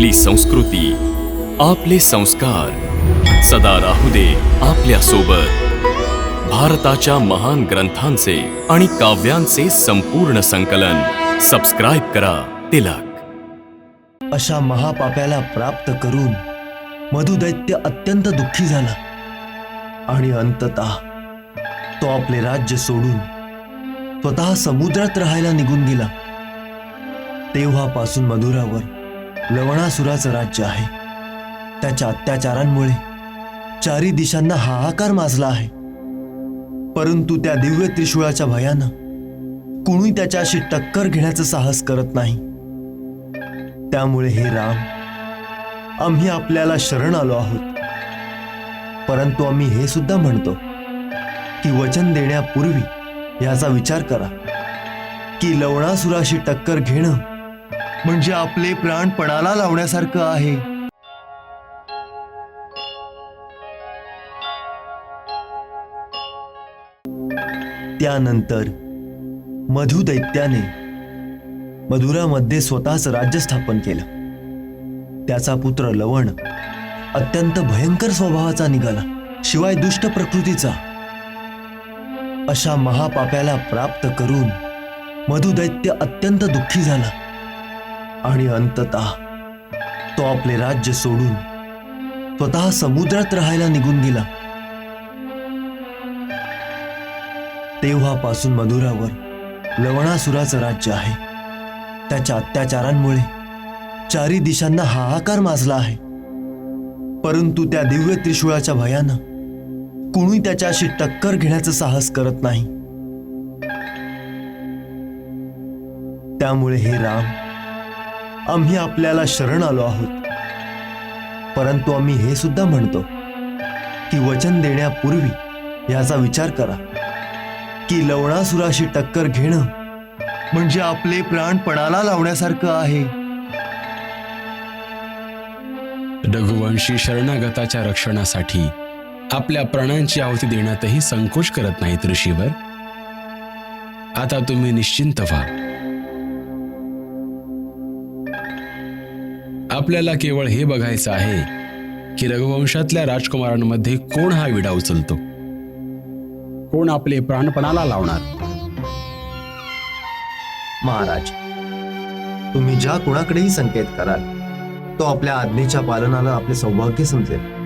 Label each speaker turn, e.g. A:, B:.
A: आपली संस्कृती आपले संस्कार. सदा राहू दे आपल्यासोबत भारताच्या महान ग्रंथांचे आणि काव्यांचे संपूर्ण संकलन. सबस्क्राईब करा तिलक.
B: अशा महापाप्याला प्राप्त करून मधुदैत्य अत्यंत दुःखी झाला. आणि अंततः तो आपले राज्य सोडून स्वतः समुद्रात राहायला निघून गेला. तेव्हापासून मधुरावर लवणासुराचं राज्य आहे. त्याच्या अत्याचारांमुळे चारी दिशांना हाहाकार माजला आहे. परंतु त्या दिव्य त्रिशूळाच्या भयानं कुणी त्याच्याशी टक्कर घेण्याचं साहस करत नाही. त्यामुळे हे राम आम्ही आपल्याला शरण आलो आहोत. परंतु आम्ही हे सुद्धा म्हणतो की वचन देण्यापूर्वी याचा विचार करा की लवणासुराशी टक्कर घेणं म्हणजे आपले प्राण पणाला लावण्यासारखं आहे. त्यानंतर मधुदैत्याने मधुरामध्ये स्वतःच राज्य स्थापन केलं. त्याचा पुत्र लवण अत्यंत भयंकर स्वभावाचा निघाला शिवाय दुष्ट प्रकृतीचा. अशा महापाप्याला प्राप्त करून मधुदैत्य अत्यंत दुःखी झाला. आणि अंततः तो आपले राज्य सोडून स्वतः समुद्रात राहायला निघून गेला. तेव्हापासून मधुरावर लवणासुराचं राज्य आहे. त्याच्या अत्याचारांमुळे चारी दिशांना हाहाकार माजला आहे. परंतु त्या दिव्य त्रिशूळाच्या भयानं कुणी त्याच्याशी टक्कर घेण्याचं साहस करत नाही. त्यामुळे हे राम आम्ही आपल्याला शरण आलो आहोत. परंतु आम्ही हे सुद्धा म्हणतो की वचन देण्यापूर्वी याचा विचार करा की लवणासुराशी टक्कर घेणं म्हणजे आपले प्राण पणाला लावण्यासारखं आहे.
C: रघुवंशी शरणागताच्या रक्षणासाठी आपल्या प्राणांची आहुती देण्यातही संकोच करत नाहीत ऋषीवर. आता तुम्ही निश्चिंत व्हा. आपल्याला केवळ हे बघायचं आहे की रघुवंशातल्या राजकुमारांमध्ये कोण हा विडा उचलतो? कोण आपले प्राणपणाला लावणार?
B: महाराज तुम्ही ज्या कुणाकडेही संकेत कराल तो आपल्या आज्ञेच्या पालनाला आपले सौभाग्य समजेल.